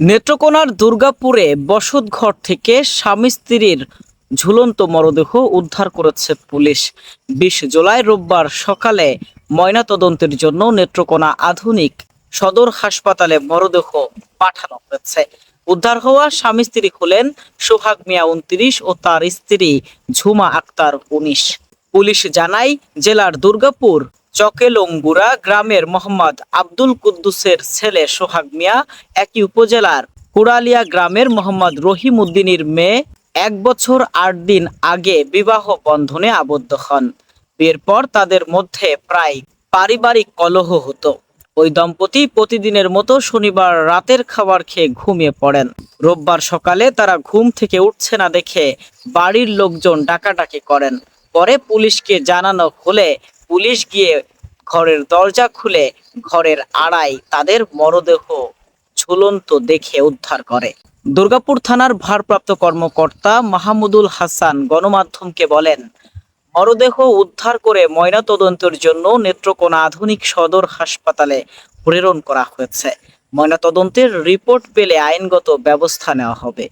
নেত্রকোনার দুর্গাপুরে বসতঘর থেকে স্বামী স্ত্রীর ঝুলন্ত মরদেহ উদ্ধার করেছে পুলিশ। বিশ জুলাই রোববার সকালে ময়নাতদন্তের জন্য নেত্রকোনা আধুনিক সদর হাসপাতালে মরদেহ পাঠানো হয়েছে। উদ্ধার হওয়া স্বামী স্ত্রী হলেন সোহাগ মিয়া উনত্রিশ ও তার স্ত্রী ঝুমা আক্তার উনিশ। পুলিশ জানায়, জেলার দুর্গাপুর চকেলঙ্গুরা গ্রামের মোহাম্মদ আব্দুল কুদ্দুসের ছেলে সোহাগ মিয়া একই উপজেলার কুড়ালিয়া গ্রামের মোহাম্মদ রহিম উদ্দিনের মেয়ে এক বছর আট দিন আগে বিবাহ বন্ধনে আবদ্ধ হন। বিয়ের পর তাদের মধ্যে প্রায় পারিবারিক কলহ হতো। ওই দম্পতি প্রতিদিনের মতো শনিবার রাতের খাবার খেয়ে ঘুমিয়ে পড়েন। রোববার সকালে তারা ঘুম থেকে উঠছে না দেখে বাড়ির লোকজন ডাকাডাকি করেন। পরে পুলিশকে জানানো হলে পুলিশ গিয়ে ঘরের দরজা খুলে ঘরের আড়াই তাদের মরদেহ ঝুলন্ত দেখে উদ্ধার করে। দুর্গাপুর থানার ভারপ্রাপ্ত কর্মকর্তা মাহমুদুল হাসান গণমাধ্যমকে বলেন, মরদেহ উদ্ধার করে ময়নাতদন্তের জন্য নেত্রকোনা আধুনিক সদর হাসপাতালে প্রেরণ করা হয়েছে। ময়নাতদন্তের রিপোর্ট পেলে আইনগত ব্যবস্থা নেওয়া হবে।